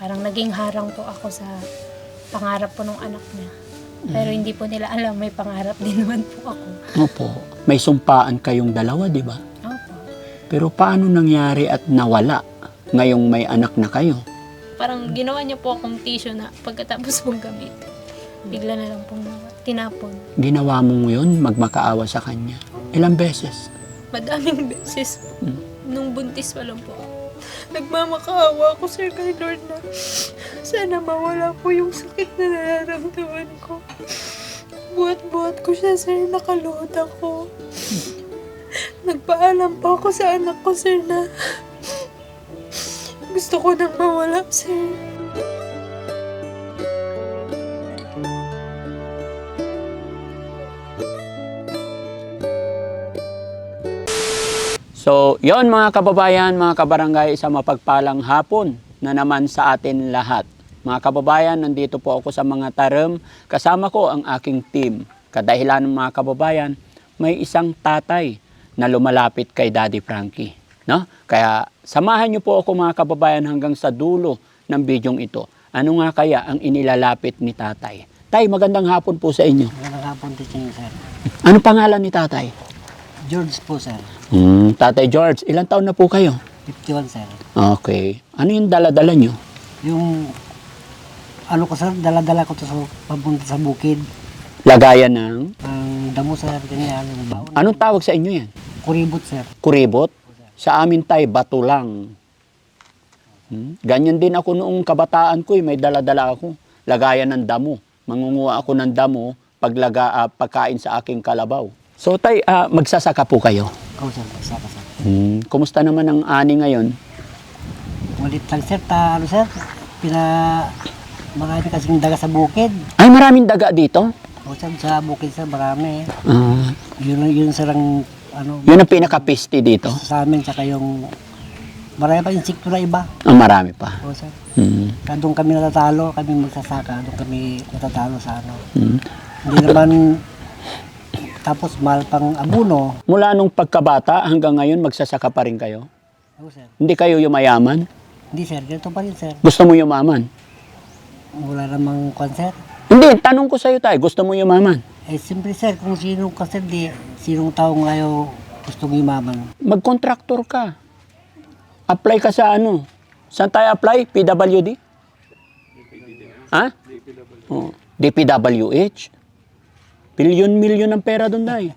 parang naging harang po ako sa pangarap po ng anak niya. Pero hindi po nila alam, may pangarap din naman po ako. Opo. May sumpaan kayong dalawa, di ba? Opo. Pero paano nangyari at nawala ngayong may anak na kayo? Parang ginawa niya po akong tissue na pagkatapos pong gamit. Bigla na lang pong tinapon. Ginawa mo yun, magmakaawa sa kanya. Ilang beses? Madaming beses. Hmm. Nung buntis pa lang po ako. Nagmamakaawa ako, sir, kay Lord na sana mawala po yung sakit na nararamdaman ko. Buhat-buhat ko siya, sir, nakaluhod ako. Nagpaalam pa ako sa anak ko, sir, na gusto ko nang mawala, sir. So, yon mga kababayan, mga kabarangay, sa mapagpalang hapon na naman sa atin lahat. Mga kababayan, nandito po ako sa mga tarum. Kasama ko ang aking team. Kadahilan ng mga kababayan, may isang tatay na lumalapit kay Daddy Frankie. No? Kaya samahan niyo po ako mga kababayan hanggang sa dulo ng bidyong ito. Ano nga kaya ang inilalapit ni tatay? Tay, magandang hapon po sa inyo. Magandang hapon, teaching sir. Ano pangalan ni tatay? George po, sir. Hmm, tatay George, ilang taon na po kayo? 51, sir. Okay. Ano yung dala-dala nyo? Yung, ano ko, sir, dala-dala ko to sa papunta sa bukid. Lagayan ng... Ang damo, sir, ganyan, yung baon. Anong tawag sa inyo yan? Kuribot, sir. Kuribot? Sa amin tay, bato lang. Hmm? Ganyan din ako noong kabataan ko, eh, may dala-dala ako. Lagayan ng damo. Mangunguha ako ng damo paglaga, ah, pagkain sa aking kalabaw. So tay, ah, magsasaka po kayo. Ikaw, sir, saka, sir. Hmm. Kumusta naman ang ani ngayon? Walit lang, sir, ta, ano, sir, pina, marami kasing daga sa bukid. Ay, maraming daga dito. O, sir, sa bukid, sir, marami. Ah, Yun, yun, sir, ang, ano, yun ang pinaka-piste dito. sa amin, tsaka yung, marami pa insekto na iba. Ah, marami pa. O, sir, Hmm. kaya doon kami natatalo, kami magsasaka, doon kami natatalo sa ano. Hmm. Hindi naman tapos mahal pang abuno. Mula nung pagkabata hanggang ngayon, magsasaka pa rin kayo? Oo, sir. Hindi kayo yumayaman? Hindi sir, ganito pa rin sir. Gusto mo yumaman? Wala namang concert. Hindi, tanong ko sa'yo tayo, gusto mo yumaman? Eh simple sir, kung sinong concert di, sinong tao ngayon gustong yumaman. Mag-contractor ka. Apply ka sa ano? Saan tayo apply? PWD? Ha? Oh, DPWH? Bilyon-milyon ng pera doon tayo.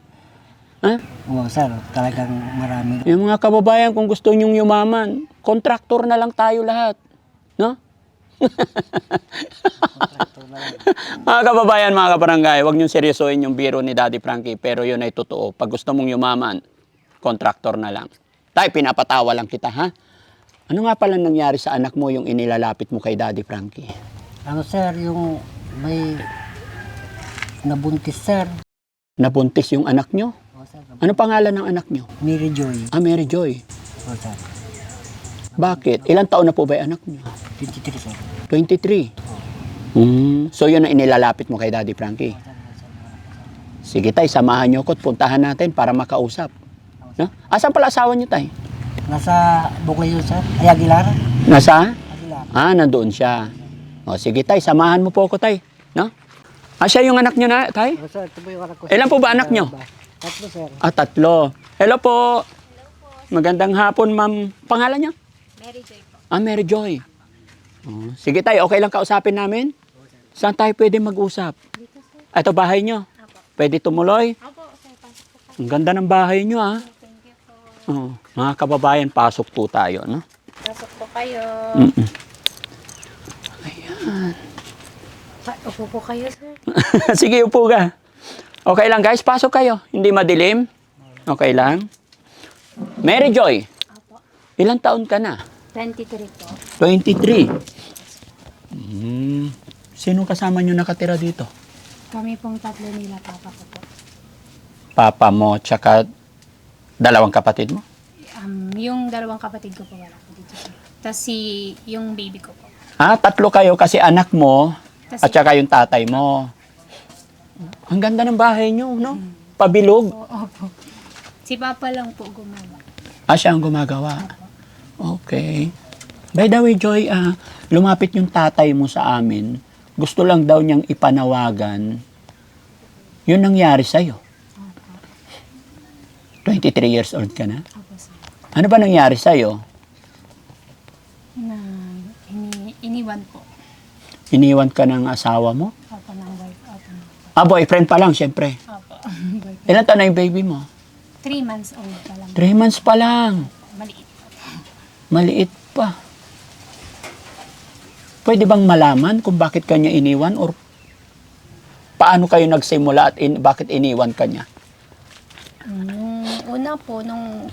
Ha? Oo sir, talagang marami. Yung mga kababayan, kung gusto nyong yumaman, contractor na lang tayo lahat. No? mga kababayan, mga kabarangay, huwag niyong seryosohin yung biro ni Daddy Frankie, pero yun ay totoo. Pag gusto mong yumaman, contractor na lang. Tay, pinapatawa lang kita, ha? Ano nga pala nangyari sa anak mo yung inilalapit mo kay Daddy Frankie? Ano sir, yung may nabuntis sir. Nabuntis yung anak nyo? Oo sir, Ano pangalan ng anak nyo? Mary Joy. Ah, Mary Joy. Oo sir, Bakit? Ilang taon na po ba yung anak nyo? 23 sir. 23. Mm. So yun ang inilalapit mo kay Daddy Frankie. Sige tay, samahan niyo ko at puntahan natin para makausap. No? Asan pala asawa niyo tay? Nasa Bukay yun sir. Ay, Aguilar. Nasa? Aguilar. Ah, nandoon siya. O sige tay, samahan mo po ako tay. No? Ah, siya yung anak niyo na tay? Oo sir, ito po yung anak ko. Ilan po ba anak nyo? Tatlo sir. Ah, tatlo. Hello po. Magandang hapon, ma'am. Pangalan niya? Mary Joy po. Ah, Mary Joy. Oh, sige tay, okay lang kausapin namin? Saan tayo pwede mag-usap? Dito, sir. Ah, Ito bahay niyo. Apo. Pwede tumuloy? Apo, sir. Pasok po kayo. Ang ganda ng bahay nyo, ah. Thank you po. Oh, mga kababayan, pasok po tayo, no? Pasok po kayo. Mm-mm. Pa- Upo po kayo, sir. Sige, upo ka. Okay lang, guys. Pasok kayo. Hindi madilim. Okay lang. Mary Joy, Apo. ilang taon ka na? 23 po. 23. Hmm. Sino kasama nyo nakatira dito? Kami pong tatlo nila, papa ko po. Papa mo, tsaka dalawang kapatid mo? Um, yung dalawang kapatid ko po wala po dito. Tapos si, yung baby ko po. Ah, tatlo kayo kasi anak mo Tapos at saka yung tatay mo. Ang ganda ng bahay nyo, no? Pabilog. po, opo. Si papa lang po gumawa. Ah, siya ang gumagawa. Okay. By the way, Joy, ah, lumapit yung tatay mo sa amin. Gusto lang daw niyang ipanawagan. Yun nangyari sa'yo. 23 years old ka na? Opo, sir. Ano ba nangyari sa'yo? Na ini, iniwan po. Iniwan ka ng asawa mo? Opo, ng wife. Opo. Ah, boyfriend pa lang, syempre. Opo. Ilan taon na yung baby mo? Three months old pa lang. Three months pa lang. Maliit. Maliit pa. Pwede bang malaman kung bakit kanya iniwan or paano kayo nagsimula at in- bakit iniwan kanya? Nung una po, nung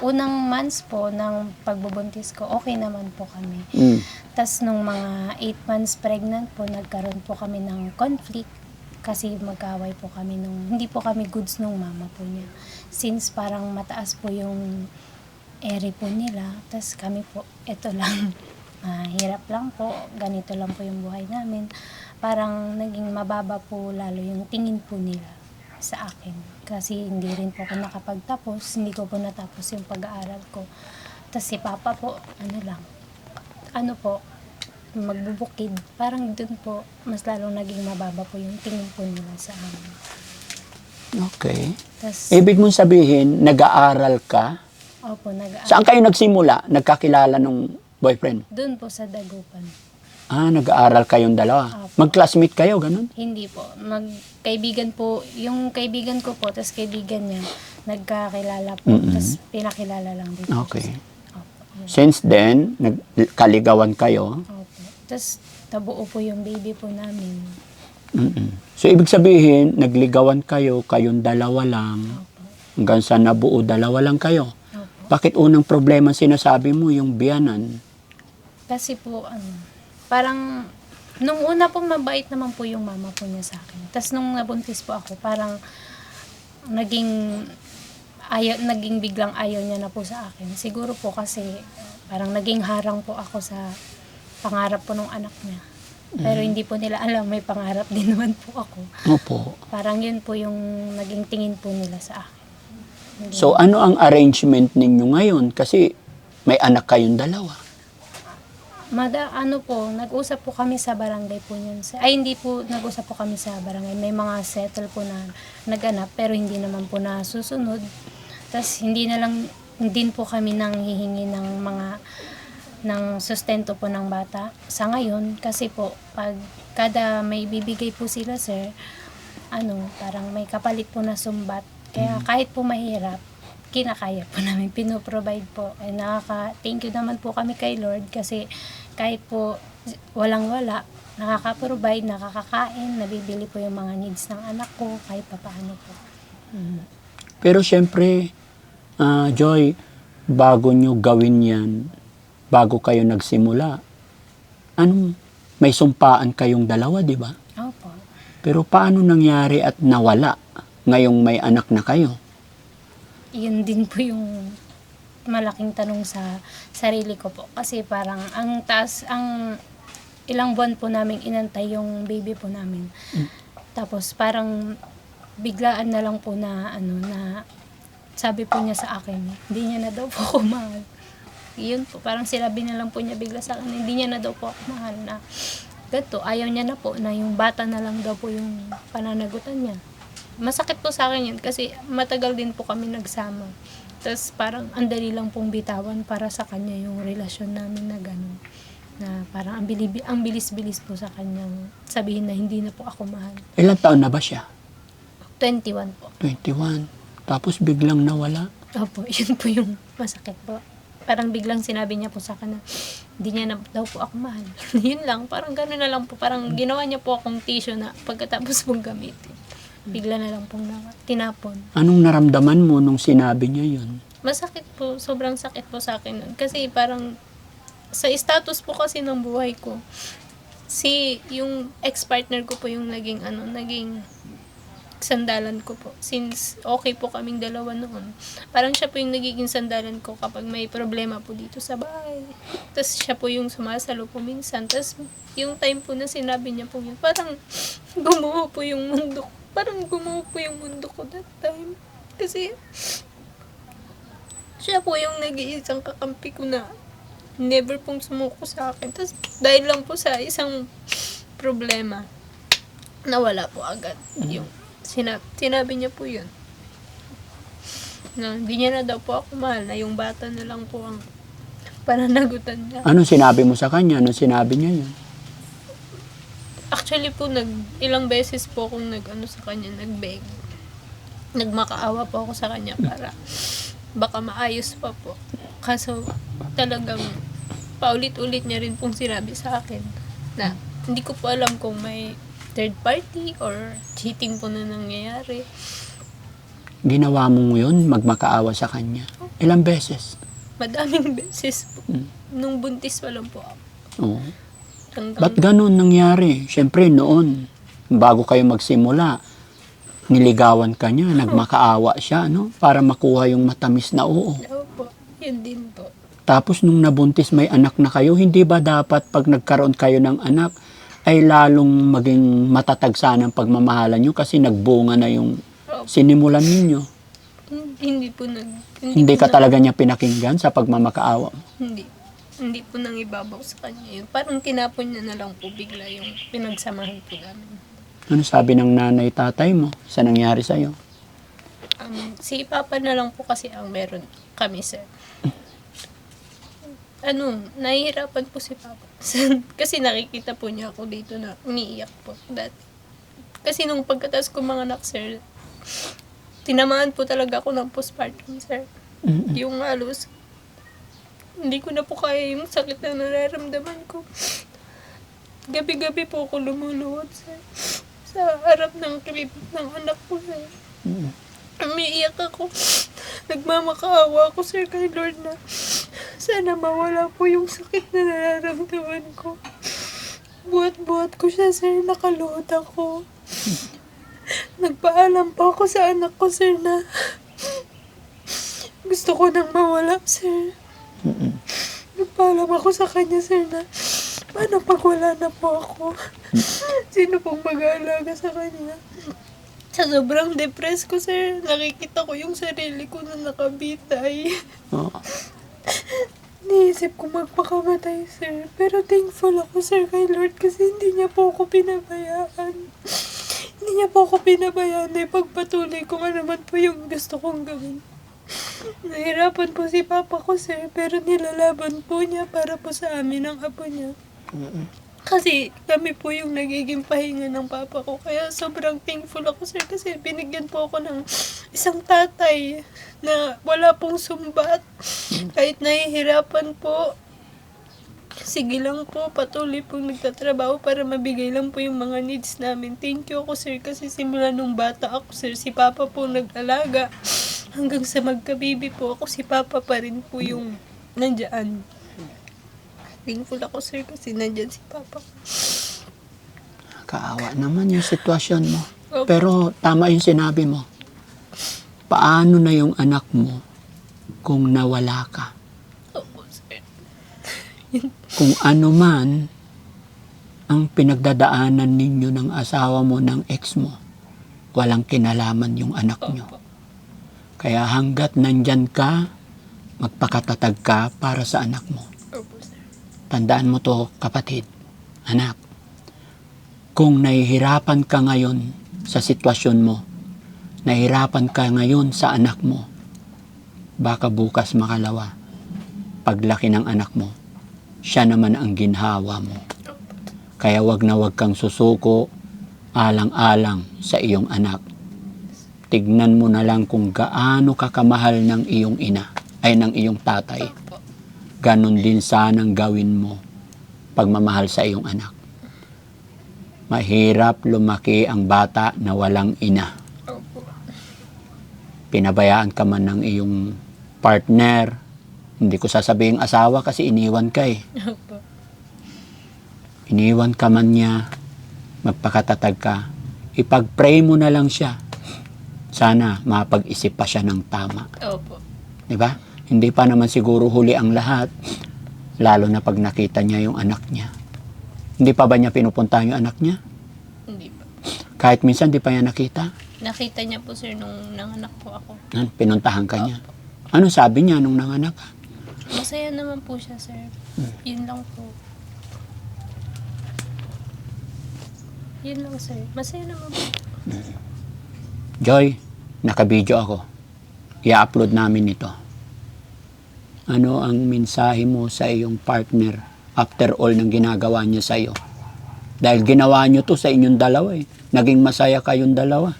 unang months po ng pagbubuntis ko, okay naman po kami. Mm. Tapos nung mga 8 months pregnant po, nagkaroon po kami ng conflict kasi magkaway po kami nung, hindi po kami goods nung mama po niya. Since parang mataas po yung ere po nila, tapos kami po, eto lang, hirap lang po, ganito lang po yung buhay namin. Parang naging mababa po lalo yung tingin po nila sa akin. Kasi hindi rin po ako nakapagtapos, hindi ko po natapos yung pag-aaral ko. Tapos si Papa po, ano lang, ano po, magbubukid. Parang dun po, mas lalong naging mababa po yung tingin po nila sa amin. Okay. Tapos, Ibig mong sabihin, nag-aaral ka? opo, nag Saan kayo nagsimula? Nagkakilala nung boyfriend? Dun po sa Dagupan. Ah, nag-aaral kayong dalawa. Apo. Mag-classmate kayo, ganun? Hindi po. Magkaibigan po, yung kaibigan ko po, tapos kaibigan niya, nagkakilala po. Mm-mm. Tapos pinakilala lang din po. Okay. Opo. yun. Since then, nagkaligawan kayo. Opo. Tapos tabuo po yung baby po namin. Mm-mm. So, ibig sabihin, nagligawan kayo, kayong dalawa lang. Opo. Hanggang sa nabuo, dalawa lang kayo. Opo. Bakit unang problema sinasabi mo, yung biyanan? Kasi po, ano, parang, nung una po mabait naman po yung mama po niya sa akin. Tapos nung nabuntis po ako, parang, naging, ayaw, naging biglang ayaw niya na po sa akin. Siguro po kasi, parang naging harang po ako sa pangarap po ng anak niya. Pero hindi po nila alam, may pangarap din naman po ako. Opo. Parang yun po yung naging tingin po nila sa akin. Hindi- So, ano ang arrangement ninyo ngayon? Kasi may anak kayong dalawa. Mada, ano po, nag-usap po kami sa barangay po niyan. Sa- Ay, hindi po, nag-usap po kami sa barangay. May mga settle po na naganap, pero hindi naman po nasusunod. Tapos, hindi na lang, din po kami nang hihingi ng mga, ng sustento po ng bata. Sa ngayon, kasi po, pag kada may bibigay po sila, sir, ano, parang may kapalit po na sumbat. Kaya kahit po mahirap, kinakaya po namin, pinoprovide po. Eh, nakaka, thank you naman po kami kay Lord kasi kahit po walang-wala, nakaka-provide, nakakakain, nabibili po yung mga needs ng anak ko, kahit pa paano po. Pero syempre, ah, Joy, bago nyo gawin yan, bago kayo nagsimula, anong, may sumpaan kayong dalawa, di ba? Opo. Pero paano nangyari at nawala ngayong may anak na kayo? Yun din po yung malaking tanong sa sarili ko po. Kasi parang ang taas, ang ilang buwan po namin inantay yung baby po namin. Tapos parang biglaan na lang po na ano na sabi po niya sa akin, hindi niya na daw po ako mahal. Yun po, parang sinabi na lang po niya bigla sa akin, hindi niya na daw po ako mahal na ganito, ayaw niya na po na yung bata na lang daw po yung pananagutan niya. Masakit po sa akin yun kasi matagal din po kami nagsama. Tapos parang ang dali lang pong bitawan para sa kanya yung relasyon namin na gano'n. Na parang ang, bilibi, ang bilis-bilis po sa kanyang sabihin na hindi na po ako mahal. Ilang taon na ba siya? 21 po. 21. Tapos biglang nawala. Opo, yun po yung masakit po. Parang biglang sinabi niya po sa akin na hindi niya na daw po ako mahal. yun lang, parang gano'n na lang po. Parang ginawa niya po akong tissue na pagkatapos pong gamitin. Bigla na lang pong na, tinapon. Anong naramdaman mo nung sinabi niya yun? Masakit po, sobrang sakit po sa akin nun. Kasi parang sa status po kasi ng buhay ko, si yung ex-partner ko po yung naging ano, naging sandalan ko po. Since okay po kaming dalawa noon. Parang siya po yung nagiging sandalan ko kapag may problema po dito sa bahay. Tapos siya po yung sumasalo po minsan. Tapos yung time po na sinabi niya po yun, parang gumuho po yung mundo ko. Parang gumuho po yung mundo ko that time. Kasi siya po yung nag-iisang kakampi ko na never pong sumuko sa akin. Tapos, dahil lang po sa isang problema, nawala po agad. Yung sinab sinabi niya po yun. Na hindi niya na daw po ako mahal, na yung bata na lang po ang pananagutan niya. Anong sinabi mo sa kanya? Anong sinabi niya yun? Actually po, nag, ilang beses po akong nag, ano, sa kanya, nagbeg. Nagmakaawa po ako sa kanya para baka maayos pa po. Kaso talagang paulit-ulit niya rin pong sinabi sa akin na hindi ko po alam kung may third party or cheating po na nangyayari. Ginawa mo yun, magmakaawa sa kanya. Ilang beses? Madaming beses po. Mm. Nung buntis pa lang po ako. Oo. Ba't ganun nangyari? Siyempre noon, bago kayo magsimula, niligawan ka niya, nagmakaawa siya, no? Para makuha yung matamis na oo. Oo po. Yun din po. Tapos nung nabuntis may anak na kayo, hindi ba dapat pag nagkaroon kayo ng anak, ay lalong maging matatag sana ang pagmamahalan nyo kasi nagbunga na yung Opo. sinimulan ninyo. Hindi, hindi po nag... Hindi po ka nag- talaga niya pinakinggan sa pagmamakaawa mo. Hindi. Hindi po nang ibabaw sa kanya yun. Parang tinapon niya na lang po bigla yung pinagsamahan po namin. Ano sabi ng nanay tatay mo sa nangyari sa'yo? Um, si Papa na lang po kasi ang meron kami, sir. Ano, nahihirapan po si Papa. kasi nakikita po niya ako dito na umiiyak po dati. Kasi nung pagkatas ko mga anak, sir, tinamaan po talaga ako ng postpartum, sir. Mm-mm. Yung halos, hindi ko na po kaya yung sakit na nararamdaman ko. Gabi-gabi po ako lumuluhod sa, sa harap ng crib ng anak ko. Sir. Mm. Umiiyak ako. Nagmamakaawa ako, sir, kay Lord na sana mawala po yung sakit na nararamdaman ko. Buhat-buhat ko siya, sir. Nakaluhod ako. Nagpaalam pa ako sa anak ko, sir, na gusto ko nang mawala, sir. Mm-mm. Nagpaalam ako sa kanya, sir, na paano pag wala na po ako? Sino pong mag-aalaga sa kanya? Sa sobrang depressed ko, sir, nakikita ko yung sarili ko na nakabitay. Oo. Niisip ko magpakamatay, sir. Pero thankful ako, sir, kay Lord kasi hindi niya po ako pinabayaan. Hindi niya po ako pinabayaan na ipagpatuloy kung ano man po yung gusto kong gawin. Nahirapan po si Papa ko, sir, pero nilalaban po niya para po sa amin ang apo niya. Mm-mm. Kasi kami po yung nagiging pahinga ng papa ko. Kaya sobrang thankful ako, sir, kasi binigyan po ako ng isang tatay na wala pong sumbat. Kahit nahihirapan po, sige lang po, patuloy pong nagtatrabaho para mabigay lang po yung mga needs namin. Thank you ako, sir, kasi simula nung bata ako, sir, si Papa po nag-alaga. Hanggang sa magkabibi po ako, si Papa pa rin po yung nandyan. Thankful ako, sir, kasi nandyan si Papa. Kaawa naman yung sitwasyon mo. Opo. Pero tama yung sinabi mo. Paano na yung anak mo kung nawala ka? Opo, sir. Kung ano man ang pinagdadaanan ninyo ng asawa mo, ng ex mo, walang kinalaman yung anak nyo. Kaya hanggat nandyan ka, magpakatatag ka para sa anak mo. Tandaan mo to, kapatid, anak. Kung nahihirapan ka ngayon sa sitwasyon mo, nahihirapan ka ngayon sa anak mo, baka bukas makalawa, paglaki ng anak mo, siya naman ang ginhawa mo. Kaya wag na wag kang susuko, alang-alang sa iyong anak. Tignan mo na lang kung gaano kakamahal ng iyong ina, ay ng iyong tatay ganon din sanang gawin mo pagmamahal sa iyong anak. Mahirap lumaki ang bata na walang ina. Pinabayaan ka man ng iyong partner. Hindi ko sasabihin asawa kasi iniwan ka eh. Iniwan ka man niya, magpakatatag ka. Ipag-pray mo na lang siya. Sana mapag-isip pa siya ng tama. Opo. Di ba? Hindi pa naman siguro huli ang lahat. Lalo na pag nakita niya yung anak niya. Hindi pa ba niya pinupuntahan yung anak niya? Hindi pa. Kahit minsan di pa niya nakita. Nakita niya po, sir, nung nanganak po ako. Nan, Pinuntahan ka niya. Ano sabi niya nung nanganak? Masaya naman po siya, sir. Yun lang po. Yun lang, sir. Masaya naman po. Joy, nakabidyo ako. I-upload namin ito. Ano ang mensahe mo sa iyong partner after all ng ginagawa niya sa iyo? Dahil ginawa niyo to sa inyong dalawa eh. Naging masaya kayong dalawa.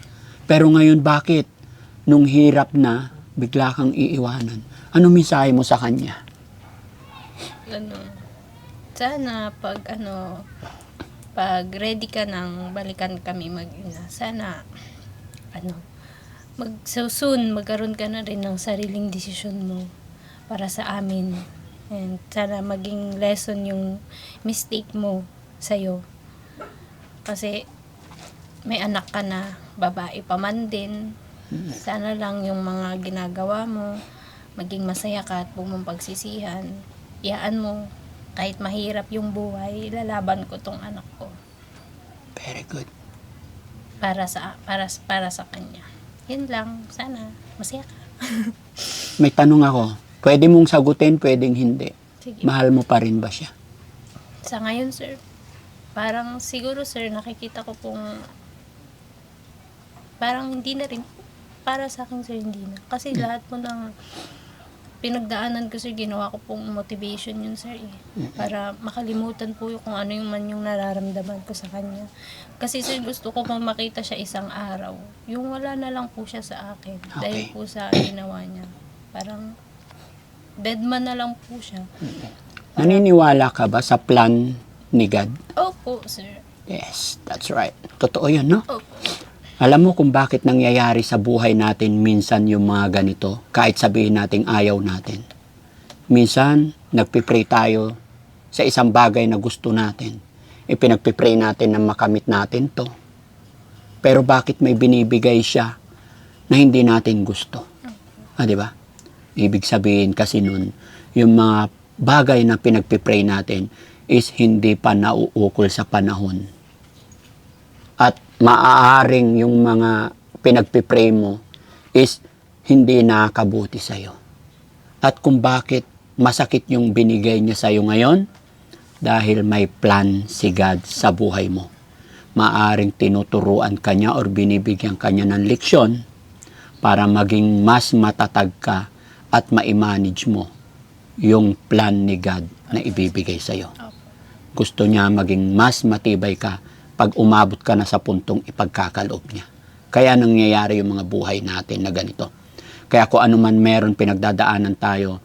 Pero ngayon bakit? Nung hirap na, bigla kang iiwanan. Ano mensahe mo sa kanya? Ano, sana pag ano, pag ready ka nang balikan kami mag-ina, sana, ano, mag so soon, magkaroon ka na rin ng sariling desisyon mo para sa amin. And sana maging lesson yung mistake mo sa'yo. Kasi may anak ka na, babae pa man din. Sana lang yung mga ginagawa mo, maging masaya ka at huwag mong pagsisihan. Iyaan mo, kahit mahirap yung buhay, lalaban ko tong anak ko Very good. Para sa para para sa kanya. Yun lang, sana masaya ka. May tanong ako. Pwede mong sagutin, pwedeng hindi. Sige. Mahal mo pa rin ba siya? Sa ngayon, sir, parang siguro, sir, nakikita ko pong parang hindi na rin. Para sa akin, sir, hindi na. Kasi lahat po ng pinagdaanan ko, sir, ginawa ko pong motivation yun, sir, eh. Para makalimutan po yung kung ano yung man yung nararamdaman ko sa kanya. Kasi, sir, gusto ko pong makita siya isang araw. Yung wala na lang po siya sa akin. Dahil Okay. po sa ginawa niya. Parang, deadman na lang po siya. Naniniwala ka ba sa plan ni God? Opo, sir. Yes, that's right. Totoo yun, no? Opo. Alam mo kung bakit nangyayari sa buhay natin minsan yung mga ganito, kahit sabihin nating ayaw natin. Minsan, nagpipray tayo sa isang bagay na gusto natin. Ipinagpipray natin na makamit natin to. Pero bakit may binibigay siya na hindi natin gusto? Ah, di ba? Ibig sabihin kasi nun, yung mga bagay na pinagpipray natin is hindi pa nauukol sa panahon at maaaring yung mga pinagpipray mo is hindi nakakabuti sa'yo. At kung bakit masakit yung binigay niya sa'yo ngayon, dahil may plan si God sa buhay mo. Maaring tinuturuan kanya or binibigyan kanya ng leksyon para maging mas matatag ka at ma-manage mo yung plan ni God na ibibigay sa'yo Opo. gusto niya maging mas matibay ka pag umabot ka na sa puntong ipagkakaloob niya. Kaya nangyayari yung mga buhay natin na ganito. Kaya kung ano man meron pinagdadaanan tayo,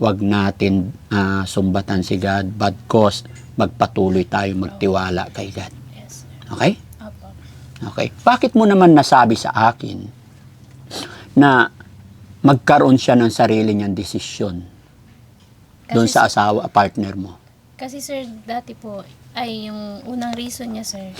wag natin ah, sumbatan si God, but cause magpatuloy tayo magtiwala kay God. Okay? Okay. Bakit mo naman nasabi sa akin na magkaroon siya ng sarili niyang desisyon doon sa asawa, partner mo? Kasi sir, dati po, ay yung unang reason niya sir,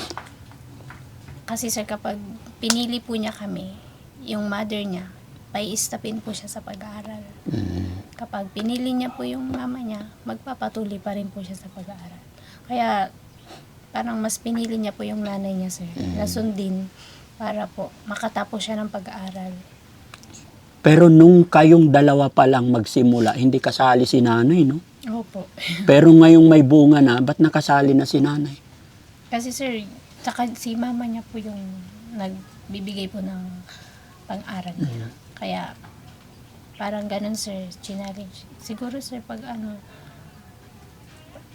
kasi sir kapag pinili po niya kami, yung mother niya, paiistapin po siya sa pag-aaral. Mm. Kapag pinili niya po yung mama niya, magpapatuloy pa rin po siya sa pag-aaral. Kaya, parang mas pinili niya po yung nanay niya sir, na sundin para po makatapos siya ng pag-aaral. Pero nung kayong dalawa pa lang magsimula, hindi kasali si nanay, no? Opo. Pero ngayong may bunga na, ba't nakasali na si nanay? Kasi sir, tsaka si mama niya po yung nagbibigay po ng pang-aral niya. Kaya, parang ganun sir, challenge. Siguro sir, pag ano,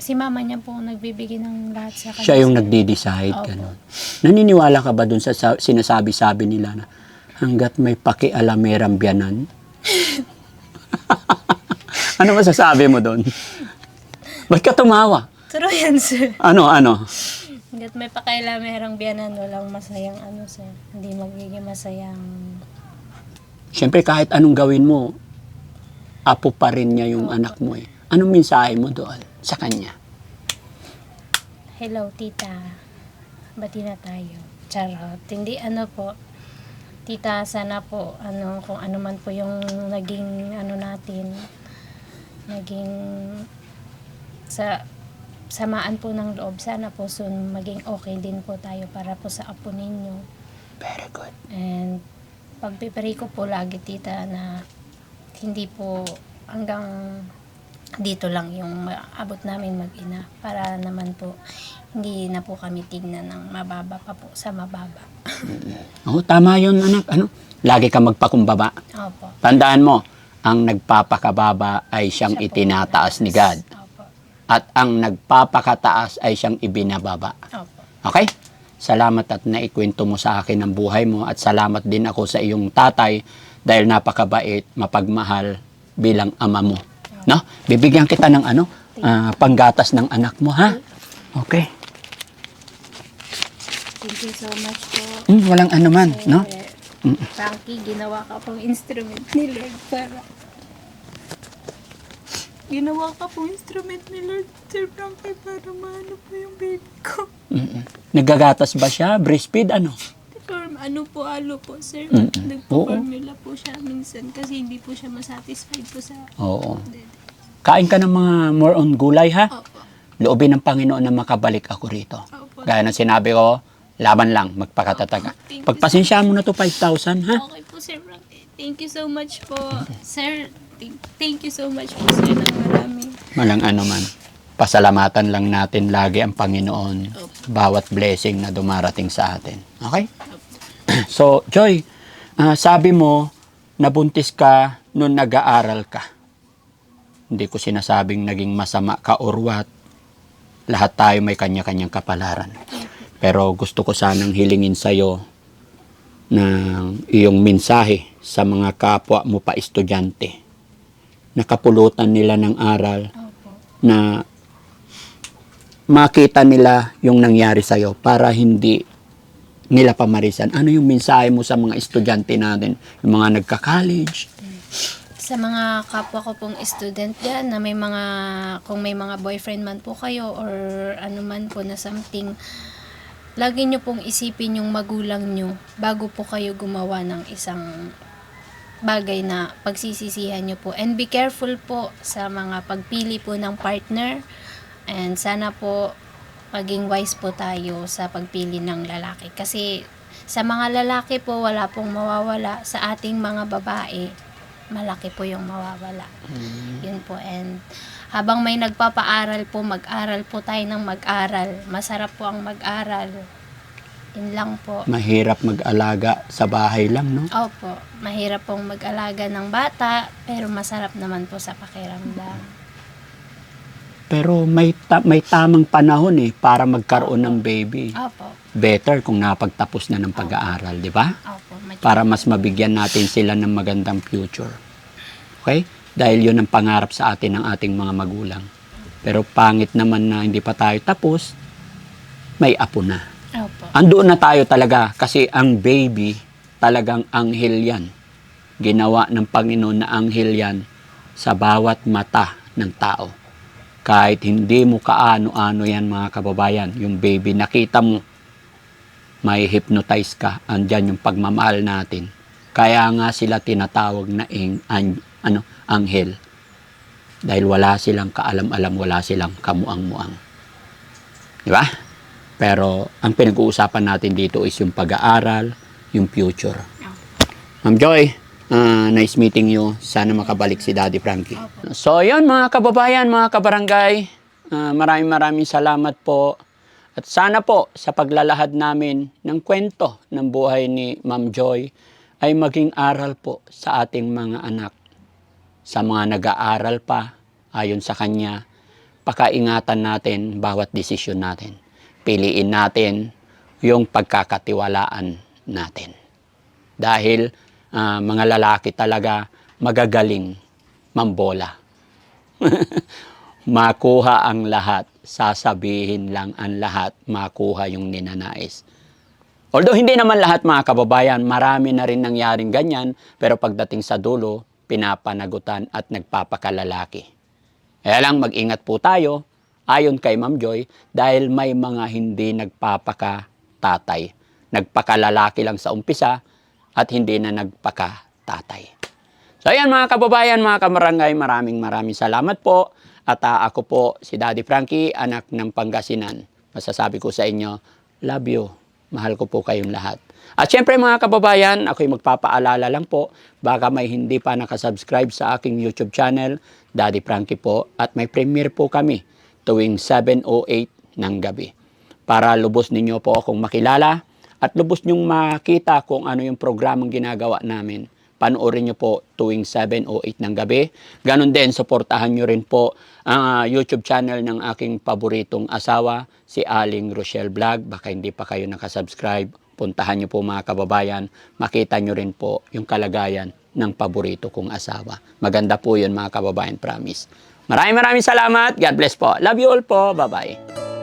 si mama niya po nagbibigay ng lahat sa kanya. Siya yung nagde-decide, Opo. ganun. Naniniwala ka ba dun sa sa- sinasabi-sabi nila na hanggat may pakialamerang biyanan? ano masasabi mo doon? Ba't ka tumawa? True yan sir. Ano, ano? Hanggat may pakailamerang biyanan, walang masayang ano sir. Hindi magiging masayang... Siyempre kahit anong gawin mo, apo pa rin niya yung anak mo eh. Anong mensahe mo doon sa kanya? Hello, tita. Bati na tayo. Charot. Hindi, ano po. Tita, sana po, ano, kung ano man po yung naging, ano natin, naging, sa, samaan po ng loob, sana po soon maging okay din po tayo para po sa apo ninyo. Very good. And, pagpipray ko po lagi, tita, na hindi po hanggang dito lang yung abot namin mag-ina para naman po hindi na po kami tignan ng mababa pa po sa mababa. Oo, tama yun anak. Ano? Lagi ka magpakumbaba. Opo. Tandaan mo, ang nagpapakababa ay siyang Siya itinataas ni God. Opo. At ang nagpapakataas ay siyang ibinababa. Opo. Okay? Salamat at naikwento mo sa akin ang buhay mo at salamat din ako sa iyong tatay dahil napakabait, mapagmahal bilang ama mo. No? Bibigyan kita ng ano, ah, panggatas ng anak mo, ha? Okay. Thank you so much po. Mm, walang anuman, no? Eh, Frankie, ginawa ka pong instrument ni Lord para Ginawa ka po instrument ni Lord, Sir Frankie, para maano po yung baby ko. Mm-mm. Nagagatas ba siya? Breastfeed, ano? Form, ano po, alo po, sir. Mm-mm. Nagpo-formula po siya minsan kasi hindi po siya masatisfied po sa Oo. Kain ka ng mga more on gulay, ha? Opo. Loobin ng Panginoon na makabalik ako rito. Opo. Gaya ng sinabi ko, laban lang, you, Pagpasensyaan mo na to 5,000, ha? Okay po, Sir. Thank you so much po. Sir, thank, you so much po, sir, ng marami. Malang ano man. Pasalamatan lang natin lagi ang Panginoon. Opo. Bawat blessing na dumarating sa atin. Okay? So, Joy, ah, sabi mo, nabuntis ka nung nag-aaral ka. Hindi ko sinasabing naging masama ka or what. Lahat tayo may kanya-kanyang kapalaran. Pero gusto ko sanang hilingin sa'yo ng iyong mensahe sa mga kapwa mo pa estudyante. Nakapulutan nila ng aral Opo. na makita nila yung nangyari sa'yo para hindi nila pamarisan. Ano yung mensahe mo sa mga estudyante natin? Yung mga nagka-college? Sa mga kapwa ko pong student dyan na may mga, kung may mga boyfriend man po kayo or ano man po na something, lagi nyo pong isipin yung magulang nyo bago po kayo gumawa ng isang bagay na pagsisisihan nyo po. And be careful po sa mga pagpili po ng partner. And sana po maging wise po tayo sa pagpili ng lalaki. Kasi sa mga lalaki po, wala pong mawawala. Sa ating mga babae, malaki po yung mawawala. Yun po. And habang may nagpapaaral po, mag-aral po tayo ng mag-aral. Masarap po ang mag-aral. Yun lang po. Mahirap mag-alaga sa bahay lang, no? Opo, mahirap pong mag-alaga ng bata, pero masarap naman po sa pakiramdam. Pero may, ta- may tamang panahon eh para magkaroon ng baby. Opo, Better kung napagtapos na ng pag-aaral, di ba? opo. Para mas mabigyan natin sila ng magandang future. Okay? Dahil yun ang pangarap sa atin ng ating mga magulang. Pero pangit naman na hindi pa tayo tapos, may apo na. Opo. Andoon na tayo talaga kasi ang baby talagang anghel yan. Ginawa ng Panginoon na anghel yan sa bawat mata ng tao. Kahit hindi mo kaano-ano yan mga kababayan, yung baby nakita mo, may hypnotize ka, andyan yung pagmamahal natin. Kaya nga sila tinatawag na ing, an, ano, anghel. Dahil wala silang kaalam-alam, wala silang kamuang-muang. Di ba? Pero ang pinag-uusapan natin dito is yung pag-aaral, yung future. Ma'am Joy, ah, nice meeting you. Sana makabalik si Daddy Frankie. So, yun mga kababayan, mga kabarangay. ah, maraming maraming salamat po. At sana po sa paglalahad namin ng kwento ng buhay ni Ma'am Joy ay maging aral po sa ating mga anak. Sa mga nag-aaral pa, ayon sa kanya, pakaingatan natin bawat desisyon natin. Piliin natin yung pagkakatiwalaan natin. Dahil ah, mga lalaki talaga magagaling mambola. makuha ang lahat, sasabihin lang ang lahat, makuha yung ninanais. Although hindi naman lahat mga kababayan, marami na rin nangyaring ganyan, pero pagdating sa dulo, pinapanagutan at nagpapakalalaki. Kaya lang mag-ingat po tayo, ayon kay Ma'am Joy, dahil may mga hindi nagpapaka-tatay. Nagpakalalaki lang sa umpisa at hindi na nagpaka-tatay. So ayan mga kababayan, mga kamarangay, maraming maraming salamat po. At ah, ako po si Daddy Frankie, anak ng Pangasinan. Masasabi ko sa inyo, love you. Mahal ko po kayong lahat. At syempre mga kababayan, ako'y magpapaalala lang po, baka may hindi pa nakasubscribe sa aking YouTube channel, Daddy Frankie po, at may premiere po kami tuwing 7.08 ng gabi. Para lubos ninyo po akong makilala at lubos nyong makita kung ano yung programang ginagawa namin. Panoorin nyo po tuwing 7.08 ng gabi. Ganon din, suportahan nyo rin po ang ah, YouTube channel ng aking paboritong asawa, si Aling Rochelle Vlog. Baka hindi pa kayo nakasubscribe. Puntahan nyo po mga kababayan. Makita nyo rin po yung kalagayan ng paborito kong asawa. Maganda po yun mga kababayan, promise. Maraming maraming salamat. God bless po. Love you all po. Bye-bye.